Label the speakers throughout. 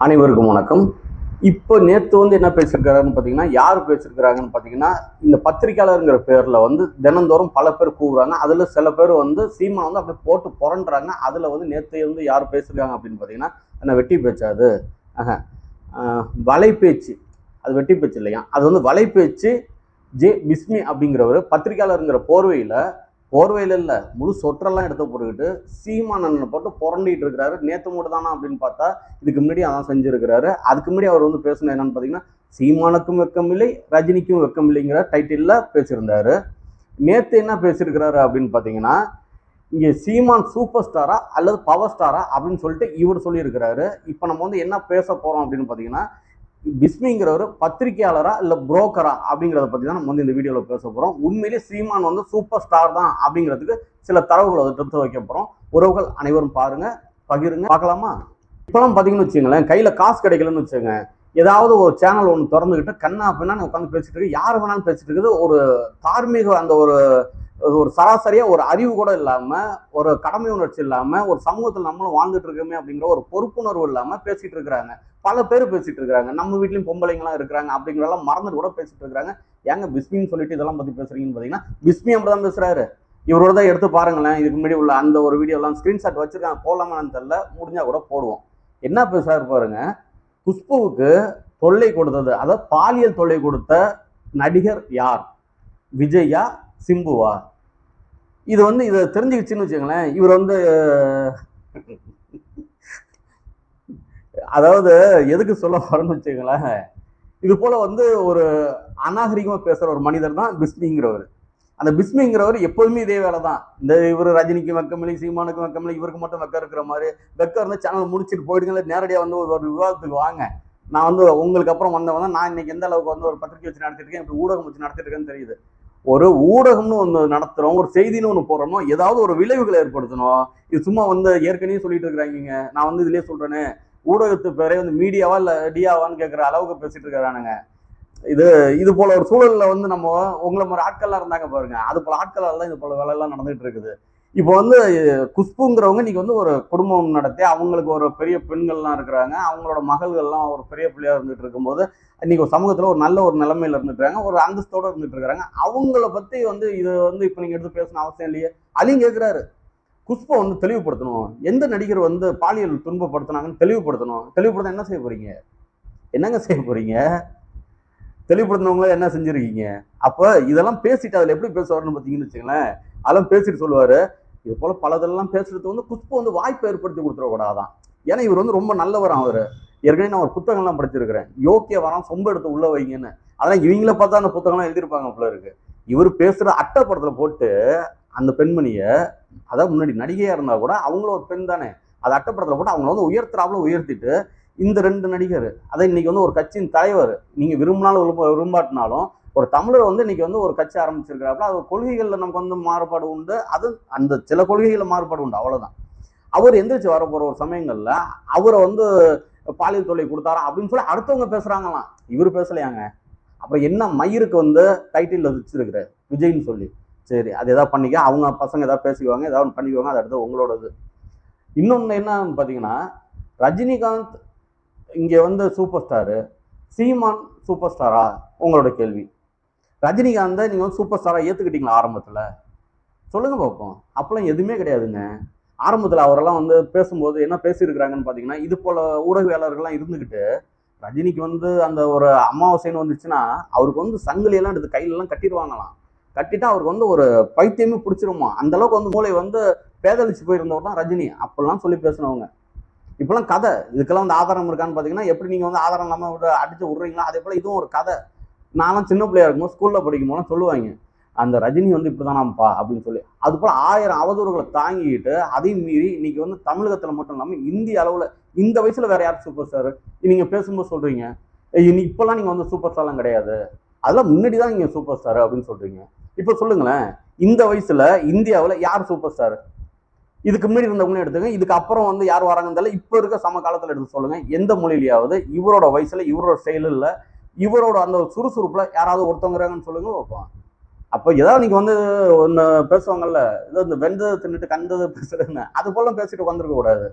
Speaker 1: அனைவருக்கும் வணக்கம். இப்போ நேற்று வந்து என்ன பேசியிருக்காருன்னு பார்த்தீங்கன்னா யார் பேசியிருக்கிறாங்கன்னு பார்த்தீங்கன்னா இந்த பத்திரிக்கையாளருங்கிற பேரில் வந்து தினந்தோறும் பல பேர் கூவுறாங்க. அதில் சில பேர் வந்து சீமா வந்து அப்படியே போட்டு புரண்டுறாங்க. அதில் வந்து நேற்று வந்து யார் பேசியிருக்காங்க அப்படின்னு பார்த்தீங்கன்னா என்ன வெட்டி பேச்சு அது பேச்சு ஆஹ், வலைப்பேச்சு. அது வெட்டி பேச்சு இல்லையா? அது வந்து வலைப்பேச்சு ஜே பிஸ்மி அப்படிங்கிறவர் பத்திரிக்கையாளருங்கிற போர்வையில் போர்வையில் இல்லை முழு சொற்றெல்லாம் எடுத்து போட்டுக்கிட்டு சீமானனை போட்டு புரண்டிட்டு இருக்கிறாரு. நேற்று மட்டும் தானா அப்படின்னு பார்த்தா இதுக்கு முன்னாடி அதான் செஞ்சிருக்கிறாரு. அதுக்கு முன்னாடி அவர் வந்து பேசுனது என்னன்னு பார்த்தீங்கன்னா சீமானுக்கும் வெக்கமில்லை ரஜினிக்கும் வெக்கமில்லைங்கிற டைட்டிலில் பேசியிருந்தாரு. நேற்று என்ன பேசியிருக்கிறாரு அப்படின்னு பார்த்தீங்கன்னா இங்கே சீமான் சூப்பர் ஸ்டாரா அல்லது பவர் ஸ்டாரா அப்படின்னு சொல்லிட்டு இவர் சொல்லியிருக்கிறாரு. இப்போ நம்ம வந்து என்ன பேச போகிறோம் அப்படின்னு பார்த்தீங்கன்னா பிஸ்மிங்கிறவர் பத்திரிகையாளரா இல்லை புரோக்கரா அப்படிங்கிறத பற்றி தான் நம்ம வந்து இந்த வீடியோவில் பேச போகிறோம் உண்மையிலே சீமான் வந்து சூப்பர் ஸ்டார் தான் அப்படிங்கிறதுக்கு சில தரவுகளை எடுத்து வைக்க போகிறோம் உறவுகள் அனைவரும் பாருங்க பகிருங்க. பார்க்கலாமா? இப்போலாம் பார்த்தீங்கன்னு வச்சுங்களேன் கையில் காசு கிடைக்கலன்னு வச்சுங்க ஏதாவது ஒரு சேனல் ஒன்று திறந்துக்கிட்டு கண்ணா அப்படின்னா உட்காந்து பேசிட்டு இருக்கு. யார் வேணாலும் பேசிட்டு இருக்குது. ஒரு தார்மீக அந்த ஒரு ஒரு சராசரியாக ஒரு அறிவு கூட இல்லாமல் ஒரு கடமை உணர்ச்சி இல்லாமல் ஒரு சமூகத்தில் நம்மளும் வாழ்ந்துட்டு இருக்கோமே அப்படிங்கிற ஒரு பொறுப்புணர்வு இல்லாமல் பேசிட்டு இருக்கிறாங்க. பல பேர் பேசிட்டு இருக்கிறாங்க. நம்ம வீட்லயும் பொம்பளைங்களாம் இருக்கிறாங்க அப்படிங்கிறதெல்லாம் மறந்துட்டு கூட பேசிட்டு இருக்கிறாங்க. ஏங்க பிஸ்மின்னு சொல்லிட்டு இதெல்லாம் பத்தி பேசுறீங்கன்னு பார்த்தீங்கன்னா பிஸ்மி அப்படி தான் பேசுறாரு. இவரோட தான் எடுத்து பாருங்களேன். இதுக்கு முன்னாடி உள்ள அந்த ஒரு வீடியோலாம் ஸ்க்ரீன்ஷாட் வச்சிருக்காங்க. போடலாமான்னு தெரியல. முடிஞ்சா கூட போடுவோம். என்ன பேசுறாரு பாருங்க. குஷ்புவுக்கு தொல்லை கொடுத்தது. அதாவது பாலியல் தொல்லை கொடுத்த நடிகர் யார்? விஜயா சிம்புவா? இது வந்து இதை தெரிஞ்சுக்கிச்சுன்னு வச்சுங்களேன் இவர் வந்து அதாவது எதுக்கு சொல்ல வரணும்னு வச்சுங்களேன் இது போல வந்து ஒரு அநாகரிகமாக பேசுகிற ஒரு மனிதர் தான் பிஸ்மிங்கிறவர். அந்த பிஸ்மிங்கிறவர் எப்போதுமே இதே வேலை தான். இந்த இவர் ரஜினிக்கு வெக்கமில்லை சீமானுக்கு வெக்கமில்லை இவருக்கு மட்டும் வெக்கம் இருக்கிற மாதிரி வெக்கம் இருந்தால் சேனல் முடிச்சுட்டு போயிடுங்களே நேரடியாக வந்து ஒரு ஒரு விவாதத்துக்கு வாங்க. நான் வந்து உங்களுக்கு அப்புறம் வந்தவன் நான் இன்னைக்கு எந்த அளவுக்கு வந்து ஒரு பத்திரிக்கை வச்சு நடத்திட்டு இருக்கேன் இப்படி ஊடகம் வச்சு நடத்திட்டு இருக்கேன்னு தெரியுது. ஒரு ஊடகம்னு ஒன்று நடத்துகிறோம் ஒரு செய்தின்னு ஒன்று போடுறோமோ ஏதாவது ஒரு விளைவுகளை ஏற்படுத்தணும். இது சும்மா வந்து ஏற்கனவே சொல்லிட்டு இருக்கிறாங்க நான் வந்து இதுலேயே சொல்கிறேனே ஊடகத்து பேரே வந்து மீடியாவா இல்லை டியாவான்னு கேட்குற அளவுக்கு பேசிட்டு இருக்கிறானுங்க. இது இது போல ஒரு சூழலில் வந்து நம்ம உங்களை மாதிரி ஆட்கள்லாம் இருந்தாங்க பாருங்க. அது போல ஆட்களால் தான் இது போல வேலையெல்லாம் நடந்துட்டு இருக்குது. இப்போ வந்து குஷ்புங்கிறவங்க இன்னைக்கு வந்து ஒரு குடும்பம் நடத்தி அவங்களுக்கு ஒரு பெரிய பெண்கள்லாம் இருக்கிறாங்க. அவங்களோட மகள்கள்லாம் ஒரு பெரிய பிள்ளையா இருந்துட்டு இருக்கும்போது இன்னைக்கு ஒரு சமூகத்தில் ஒரு நல்ல ஒரு நிலைமையில இருந்துட்டு இருக்காங்க ஒரு அந்தஸ்தோட இருந்துட்டு இருக்கிறாங்க அவங்கள பற்றி வந்து இது வந்து இப்போ நீங்கள் எடுத்து பேசணும் அவசியம் இல்லையே? அதையும் கேட்குறாரு குஷ்பை வந்து தெளிவுபடுத்தணும். எந்த நடிகர் வந்து பாலியல் துன்பப்படுத்தினாங்கன்னு தெளிவுபடுத்தணும்? தெளிவுபடுத்த என்ன செய்ய போறீங்க? என்னங்க செய்ய போறீங்க? தெளிவுபடுத்தினவங்கள என்ன செஞ்சுருக்கீங்க? அப்போ இதெல்லாம் பேசிட்டு அதில் எப்படி பேசுவாருன்னு பார்த்தீங்கன்னு வச்சுங்களேன் அதெல்லாம் பேசிட்டு சொல்லுவார். இது போல் பலதெல்லாம் பேசுறது வந்து குஷ்பு வந்து வாய்ப்பு ஏற்படுத்தி கொடுத்துடக்கூடாதான். ஏன்னா இவர் வந்து ரொம்ப நல்லவர் அவர். ஏற்கனவே நான் ஒரு புத்தகம்லாம் படிச்சிருக்கிறேன். யோக்கிய வரம் சொம்ப எடுத்து உள்ள வைங்கன்னு. அதெல்லாம் இவங்கள பார்த்தா அந்த புத்தகம்லாம் எழுதியிருப்பாங்க போல இருக்கு. இவர் பேசுகிற அட்டை படத்தில் போட்டு அந்த பெண்மணியை அதாவது முன்னாடி நடிகையாக இருந்தால் கூட அவங்களும் ஒரு பெண் தானே. அது அட்டப்படத்தில் போட்டு அவங்கள வந்து உயர்த்துறாப்புல உயர்த்திட்டு இந்த ரெண்டு நடிகர். அதை இன்னைக்கு வந்து ஒரு கட்சியின் தலைவர் நீங்கள் விரும்பினாலும் விரும்ப விரும்பாட்டினாலும் ஒரு தமிழர் வந்து இன்னைக்கு வந்து ஒரு கட்சி ஆரம்பிச்சிருக்கிறாப்புல அது கொள்கைகளில் நமக்கு வந்து மாறுபாடு உண்டு. அது அந்த சில கொள்கைகளில் மாறுபாடு உண்டு. அவ்வளோதான் அவர் எந்திரிச்சு வரப்போகிற ஒரு சமயங்களில் அவரை வந்து பாலியல் தொல்லை கொடுத்தாரா அப்படின்னு சொல்லி அடுத்தவங்க பேசுறாங்களாம். இவர் பேசலையாங்க. அப்புறம் என்ன மயிருக்கு வந்து டைட்டில் வச்சிருக்கிற? விஜய்னு சொல்லி. சரி அது எதாவது பண்ணிக்க. அவங்க பசங்க ஏதாவது பேசிக்குவாங்க ஏதாவது பண்ணிக்குவாங்க அது அடுத்து உங்களோடது. இன்னொன்று என்னன்னு பார்த்தீங்கன்னா ரஜினிகாந்த் இங்கே வந்து சூப்பர் ஸ்டாரு சீமான் சூப்பர் ஸ்டாரா உங்களோட கேள்வி. ரஜினிகாந்தை நீங்கள் வந்து சூப்பர் ஸ்டாராக ஏற்றுக்கிட்டீங்களா ஆரம்பத்தில்? சொல்லுங்கள் பார்ப்போம். அப்போல்லாம் எதுவுமே கிடையாதுங்க. ஆரம்பத்தில் அவரெல்லாம் வந்து பேசும்போது என்ன பேசியிருக்கிறாங்கன்னு பார்த்தீங்கன்னா இது போல ஊடகவியலாளர்கள்லாம் இருந்துக்கிட்டு ரஜினிக்கு வந்து அந்த ஒரு அமாவாசைன்னு வந்துச்சுன்னா அவருக்கு வந்து சங்கிலியெல்லாம் எடுத்து கையிலலாம் கட்டிடுவாங்களாம். கட்டிட்டு அவருக்கு வந்து ஒரு பைத்தியமே பிடிச்சிருமா? அந்த அளவுக்கு வந்து மூளை வந்து பேதளிச்சு போயிருந்தவர் தான் ரஜினி. அப்பெல்லாம் சொல்லி பேசினவங்க. இப்பெல்லாம் கதை. இதுக்கெல்லாம் வந்து ஆதாரம் இருக்கான்னு பார்த்தீங்கன்னா எப்படி நீங்கள் வந்து ஆதாரம் இல்லாமல் விட்டு அடிச்சு அதே போல் இதுவும் ஒரு கதை. நான்லாம் சின்ன பிள்ளையா இருக்கும்போது ஸ்கூலில் படிக்கும் போதெல்லாம் சொல்லுவாங்க. அந்த ரஜினி வந்து இப்படிதானாம்ப்பா அப்படின்னு சொல்லி அது போல் ஆயிரம் அவதூறுகளை தாங்கிக்கிட்டு அதையும் மீறி இன்னைக்கு வந்து தமிழகத்தில் மட்டும் இல்லாமல் இந்திய அளவில் இந்த வயசில் வேற யார் சூப்பர் ஸ்டார் நீங்கள் பேசும்போது சொல்கிறீங்க "ஏய், இனி நீங்கள் வந்து சூப்பர் ஸ்டார்லாம் கிடையாது. அதெல்லாம் முன்னாடி தான் நீங்கள் சூப்பர் ஸ்டார் அப்படின்னு சொல்கிறீங்க இப்போ சொல்லுங்களேன் இந்த வயசில் இந்தியாவில் யார் சூப்பர் ஸ்டார் இதுக்கு முன்னாடி இருந்தவங்க எடுத்துங்க இதுக்கு அப்புறம் வந்து யார் வராங்கன்னு தெரியல இப்போ இருக்க சம காலத்தில் எடுத்து சொல்லுங்கள் எந்த மொழியிலையாவது இவரோட வயசில் இவரோட செயலில் இவரோட அந்த சுறுசுறுப்பில் யாராவது ஒருத்தவங்கிறாங்கன்னு சொல்லுங்க வைப்பான் அப்போ ஏதாவது நீங்க வந்து ஒன்று பேசுவாங்கல்ல ஏதோ இந்த வெந்தது தின்னுட்டு கண்டதை பேசுறதுன்னு அது போல பேசிட்டு உட்காந்துருக்க கூடாது.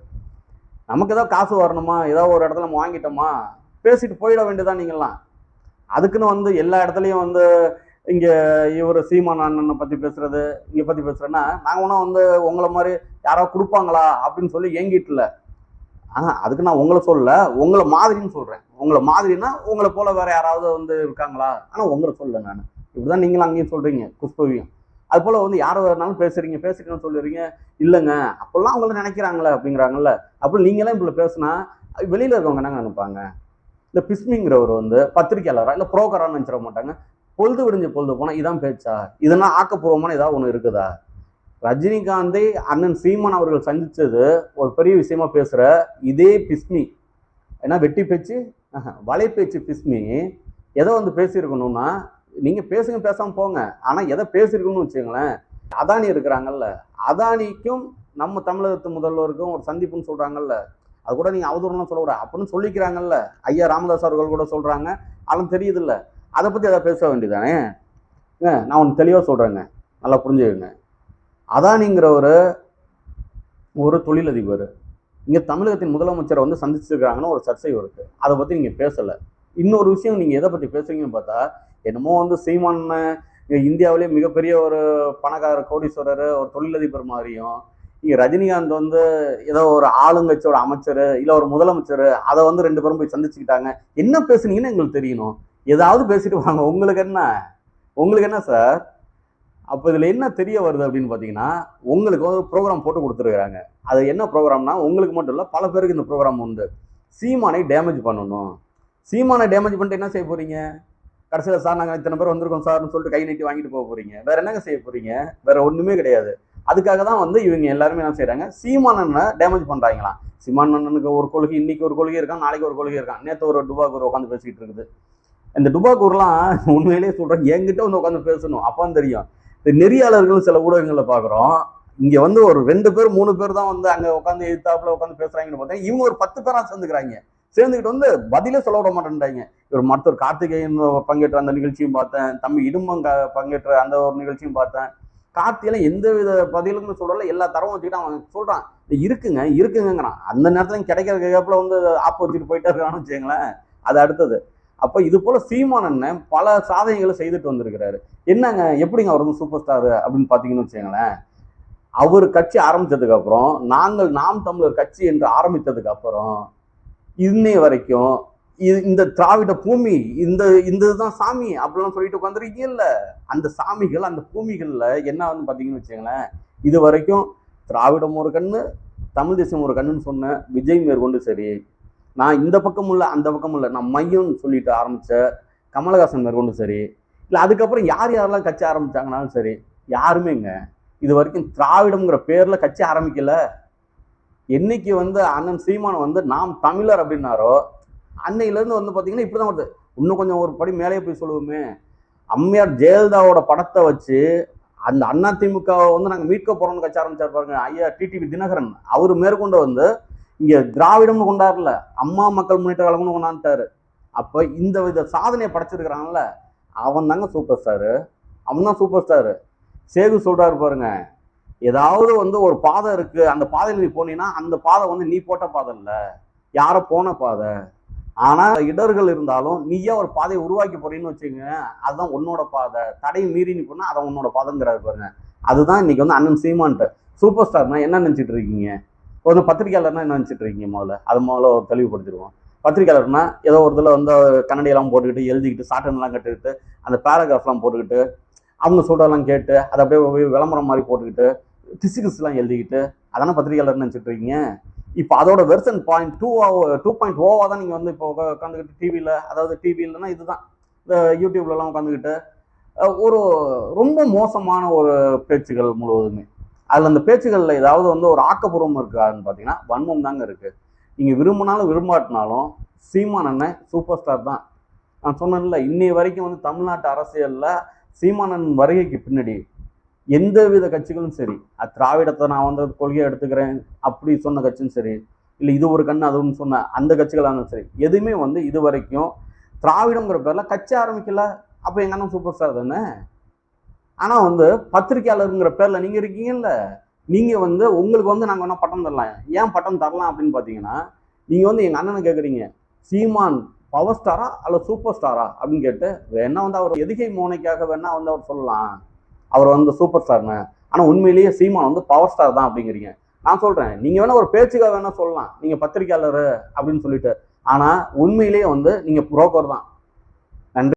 Speaker 1: நமக்கு ஏதாவது காசு வரணுமா? ஏதாவது ஒரு இடத்துல நம்ம வாங்கிட்டோமா? பேசிட்டு போயிட வேண்டியதான் நீங்களாம் அதுக்குன்னு வந்து எல்லா இடத்துலையும் வந்து இங்கே இவர் சீமான் அண்ணனை பற்றி பேசுறது இங்கே பற்றி பேசுறேன்னா நாங்கள் ஒன்றும் வந்து உங்களை மாதிரி யாராவது கொடுப்பாங்களா? அப்படின்னு சொல்லி ஏங்கிட்டு ஆ அதுக்கு நான் உங்களை சொல்லல உங்களை மாதிரின்னு சொல்கிறேன் உங்களை மாதிரின்னா உங்களை போல வேற யாராவது வந்து இருக்காங்களா? ஆனால் உங்களை சொல்லலை நான். இப்படிதான் நீங்களும் அங்கேயும் சொல்றீங்க குஷ்பவியும். அது போல வந்து யாரை வேணாலும் பேசுறீங்க பேசுறீங்கன்னு சொல்லுறீங்க இல்லைங்க அப்பெல்லாம் அவங்கள நினைக்கிறாங்களே அப்படிங்கிறாங்கல்ல அப்போ நீங்களாம் இப்படி பேசுனா வெளியில இருக்கவங்க என்னங்க நினைப்பாங்க? இந்த பிஸ்மிங்கிறவர் வந்து பத்திரிகையாளராக இல்லை புரோக்கரான்னு நினச்சிட மாட்டாங்க. பொழுது விடிஞ்ச பொழுது போனால் இதான் பேச்சா? இதெல்லாம் ஆக்கப்பூர்வமான ஏதாவது ஒன்று இருக்குதா? ரஜினிகாந்தை அண்ணன் சீமான் அவர்கள் சந்தித்தது ஒரு பெரிய விஷயமா பேசுகிற இதே பிஸ்மி. ஏன்னா வெட்டி பேச்சு? ஆஹா, வலை பேச்சு பிஸ்மி. எதை வந்து பேசியிருக்கணும்னா நீங்கள் பேசுங்க பேசாமல் போங்க. ஆனால் எதை பேசியிருக்கணும்னு வச்சுங்களேன் அதானி இருக்கிறாங்கல்ல. அதானிக்கும் நம்ம தமிழகத்து முதல்வருக்கும் ஒரு சந்திப்புன்னு சொல்கிறாங்கல்ல அது கூட நீங்கள் அவதூறுலாம் சொல்லக்கூடாது அப்படின்னு சொல்லிக்கிறாங்கல்ல. ஐயா ராமதாஸ் அவர்கள் கூட சொல்கிறாங்க அதெல்லாம் தெரியுதுல்ல. அதை பற்றி எதாவது பேச வேண்டியதானே ஏங்க, நான் ஒன்று தெளிவாக சொல்கிறேங்க நல்லா புரிஞ்சுக்கங்க. அதானிங்கிற ஒரு தொழிலதிபர். இங்கே தமிழகத்தின் முதலமைச்சரை வந்து சந்திச்சிருக்கிறாங்கன்னு ஒரு சர்ச்சை இருக்குது அதை பற்றி நீங்கள் பேசலை. இன்னொரு விஷயம் நீங்கள் எதை பற்றி பேசுறீங்கன்னு பார்த்தா என்னமோ வந்து சீமான் இந்தியாவிலேயே இந்தியாவிலே மிகப்பெரிய ஒரு பணக்கார கோடீஸ்வரர் ஒரு தொழிலதிபர் மாதிரியும் இங்கே ரஜினிகாந்த் வந்து ஏதோ ஒரு ஆளுங்கட்சியோட அமைச்சர் இல்லை ஒரு முதலமைச்சர் அதை வந்து ரெண்டு பேரும் போய் சந்திச்சுக்கிட்டாங்க. என்ன பேசுனீங்கன்னு எங்களுக்கு தெரியணும். ஏதாவது பேசிட்டு வாங்க. உங்களுக்கு என்ன? உங்களுக்கு என்ன சார்? அப்போ இதில் என்ன தெரிய வருது அப்படின்னு பார்த்தீங்கன்னா உங்களுக்கு ஒரு ப்ரோக்ராம் போட்டு கொடுத்துருக்குறாங்க. அது என்ன ப்ரோக்ராம்னா உங்களுக்கு மட்டும் இல்லை பல பேருக்கு இந்த ப்ரோக்ராம் உண்டு. சீமானை டேமேஜ் பண்ணணும். சீமானை டேமேஜ் பண்ணிட்டு என்ன செய்ய போகிறீங்க கடைசியில் சார் நாங்கள் இத்தனை பேர் வந்திருக்கோம் சார்னு சொல்லிட்டு கை நீட்டி வாங்கிட்டு போக போறீங்க. வேற என்னங்க செய்ய போறீங்க? வேற ஒண்ணுமே கிடையாது. அதுக்காக தான் வந்து இவங்க எல்லாருமே என்ன செய்கிறாங்க சீமானனை டேமேஜ் பண்றாங்களாம். சீமானனுக்கு ஒரு கொள்கை இன்னைக்கு ஒரு கொள்கை இருக்கான் நாளைக்கு ஒரு கொள்கை இருக்கான். நேற்று ஒரு டுபாக்கூர் உட்காந்து பேசிக்கிட்டு இருக்குது. இந்த டுபாக்கூர்லாம் உண்மையிலேயே சொல்றேன் என்கிட்ட வந்து உட்காந்து பேசணும். அப்பதான் தெரியும். இந்த நெறியாளர்கள் சில ஊடகங்களை பார்க்குறோம் இங்க வந்து ஒரு ரெண்டு பேர் மூணு பேர் தான் வந்து அங்க உட்காந்து எதிர்த்தாப்புல உட்காந்து பேசுறாங்கன்னு பார்த்தா இவங்க ஒரு பத்து பேரா சேர்ந்துக்கிறாங்க. சேர்ந்துக்கிட்டு வந்து பதிலே சொல்ல விட மாட்டேன்றாங்க. இவர் மருத்துவர் கார்த்திகேயன் பங்கேற்ற அந்த நிகழ்ச்சியும் பார்த்தேன். தம்பி இடும்பம் பங்கேற்ற அந்த ஒரு நிகழ்ச்சியும் பார்த்தேன். கார்த்தியெல்லாம் எந்த வித பதிலுமே சொல்லல. எல்லா தரவும் வச்சுக்கிட்டு அவன் சொல்கிறான் இருக்குங்க இருக்குங்கிறான் அந்த நேரத்தில் கிடைக்கிற கேப்ல வந்து ஆப் வச்சுட்டு போயிட்டே இருக்கான்னு வச்சுங்களேன் அது அடுத்தது. அப்போ இது போல் சீமான பல சாதனைகளை செய்துட்டு வந்திருக்கிறாரு. என்னங்க எப்படிங்க அவர் வந்து சூப்பர் ஸ்டார் அப்படின்னு பார்த்தீங்கன்னு வச்சுங்களேன் அவர் கட்சி ஆரம்பித்ததுக்கப்புறம் நாங்கள் நாம் தமிழர் கட்சி என்று ஆரம்பித்ததுக்கப்புறம் இன்னை வரைக்கும் இது இந்த திராவிட பூமி இந்த இந்த இதுதான் சாமி அப்படிலாம் சொல்லிட்டு உட்காந்துருக்கீங்க இல்லை? அந்த சாமிகள் அந்த பூமிகளில் என்ன வந்து பார்த்தீங்கன்னு வச்சுங்களேன் இது வரைக்கும் திராவிடம் ஒரு கண்ணு தமிழ் தேசம் ஒரு கண்ணுன்னு சொன்ன விஜய் மேற்கொண்டு சரி நான் இந்த பக்கம் இல்லை அந்த பக்கம் இல்லை நான் மையம்னு சொல்லிட்டு ஆரம்பித்த கமலஹாசன் மேற்கொண்டு சரி இல்லை அதுக்கப்புறம் யார் யாரெல்லாம் கட்சி ஆரம்பித்தாங்கனாலும் சரி யாருமேங்க இது வரைக்கும் திராவிடம்ங்கிற பேரில் கட்சி ஆரம்பிக்கலை. என்னைக்கு வந்து அண்ணன் சீமான் வந்து நாம் தமிழர் அப்படின்னாரோ அன்னையிலேருந்து வந்து பார்த்தீங்கன்னா இப்படி தான் வருது. இன்னும் கொஞ்சம் ஒரு படி மேலே போய் சொல்லுவோமே. அம்மையார் ஜெயலலிதாவோட படத்தை வச்சு அந்த அண்ணா திமுகவை வந்து நாங்கள் மீட்க போகிறோம்னு கட்சி ஆரம்பிச்சார் பாருங்க ஐயா டிடிவி தினகரன். அவர் மேற்கொண்டு வந்து இங்கே திராவிடம்னு கொண்டாடல அம்மா மக்கள் முன்னேற்ற கழகம்னு கொண்டாந்துட்டாரு அப்போ இந்த வித சாதனையை படைச்சிருக்கிறான்ல அவன் தாங்க சூப்பர் ஸ்டாரு அவன் தான் சூப்பர் ஸ்டாரு சேகு சொல்கிறாரு பாருங்க ஏதாவது வந்து ஒரு பாதை இருக்குது அந்த பாதையில் நீ போனீங்கன்னா அந்த பாதை வந்து நீ போட்ட பாதை இல்லை. யாரோ போன பாதை. ஆனால் இடர்கள் இருந்தாலும் நீயே ஒரு பாதையை உருவாக்கி போறீன்னு வச்சுங்க அதுதான் உன்னோட பாதை. தடை மீறி நீ போனால் அதான் உன்னோட பாதைங்கிறாரு பாருங்க. அதுதான் இன்னைக்கு வந்து அண்ணன் சீமான்ட்டு. சூப்பர் ஸ்டார்னா என்ன நினச்சிட்டு இருக்கீங்க? கொஞ்சம் பத்திரிகையாளர்னா என்ன நினச்சிட்டு இருக்கீங்க முதல்ல? அது முதல்ல ஒரு தெளிவுபடுத்திடுவோம். பத்திரிகையாளர்னா ஏதோ ஒரு இதில் வந்து கண்ணடியெல்லாம் போட்டுக்கிட்டு எழுதிக்கிட்டு சாட்டன்லாம் கட்டுக்கிட்டு அந்த பேராகிராஃப்லாம் போட்டுக்கிட்டு அவங்க சொல்கிறதெல்லாம் கேட்டு அதை அப்படியே விளம்பரம் மாதிரி போட்டுக்கிட்டு டிசிகிஸ்லாம் எழுதிக்கிட்டு அதான பத்திரிகையாளர் நினைச்சிட்டு இருக்கீங்க? இப்போ அதோட version point two two point ஓவா தான் நீங்கள் வந்து இப்போ உட்காந்துக்கிட்டு டிவியில் அதாவது டிவி இல்லைன்னா இதுதான். இந்த யூடியூப்லலாம் உட்காந்துக்கிட்டு ஒரு ரொம்ப மோசமான ஒரு பேச்சுகள் முழுவதுமே. அதில் அந்த பேச்சுகளில் ஏதாவது வந்து ஒரு ஆக்கப்பூர்வம் இருக்காதுன்னு பார்த்தீங்கன்னா வன்மம் தாங்க இருக்குது நீங்கள் விரும்பினாலும் விரும்பாட்டினாலும் சீமான் அண்ணன் சூப்பர் ஸ்டார் தான். நான் சொன்னேன்ல இன்னைய வரைக்கும் வந்து தமிழ்நாட்டு அரசியலில் சீமானன் வருகைக்கு பின்னாடி எந்த வித கட்சிகளும் சரி அது திராவிடத்தை நான் வந்து கொள்கையை எடுத்துக்கிறேன் அப்படி சொன்ன கட்சியும் சரி இல்லை இது ஒரு கண்ணு அதுன்னு சொன்ன அந்த கட்சிகளாக இருந்தாலும் சரி எதுவுமே வந்து இது வரைக்கும் திராவிடங்கிற பேரில் கட்சி ஆரம்பிக்கல. அப்போ எங்கள் அண்ணன் சூப்பர் ஸ்டார் தானே? ஆனால் வந்து பத்திரிக்கையாளருங்கிற பேரில் நீங்கள் இருக்கீங்கல்ல நீங்கள் வந்து உங்களுக்கு வந்து நாங்கள் வேணால் பட்டம் தரலாம். ஏன் பட்டம் தரலாம் அப்படின்னு பார்த்தீங்கன்னா நீங்கள் வந்து எங்கள் அண்ணனை கேட்குறீங்க சீமான் பவர் ஸ்டாரா அல்ல சூப்பர் ஸ்டாரா அப்படின்னு கேட்டு வேணா வந்து அவர் எதுகை மோனைக்காக வேணா வந்து அவர் சொல்லலாம். அவர் வந்து சூப்பர் ஸ்டார்னு ஆனால் உண்மையிலேயே சீமான் வந்து பவர் ஸ்டார் தான் அப்படிங்கிறீங்க. நான் சொல்கிறேன் நீங்கள் வேணால் ஒரு பேச்சுக்காக வேணால் சொல்லலாம். நீங்கள் பத்திரிக்கையாளர் அப்படின்னு சொல்லிட்டு. ஆனால் உண்மையிலேயே வந்து நீங்கள் புரோக்கர் தான்.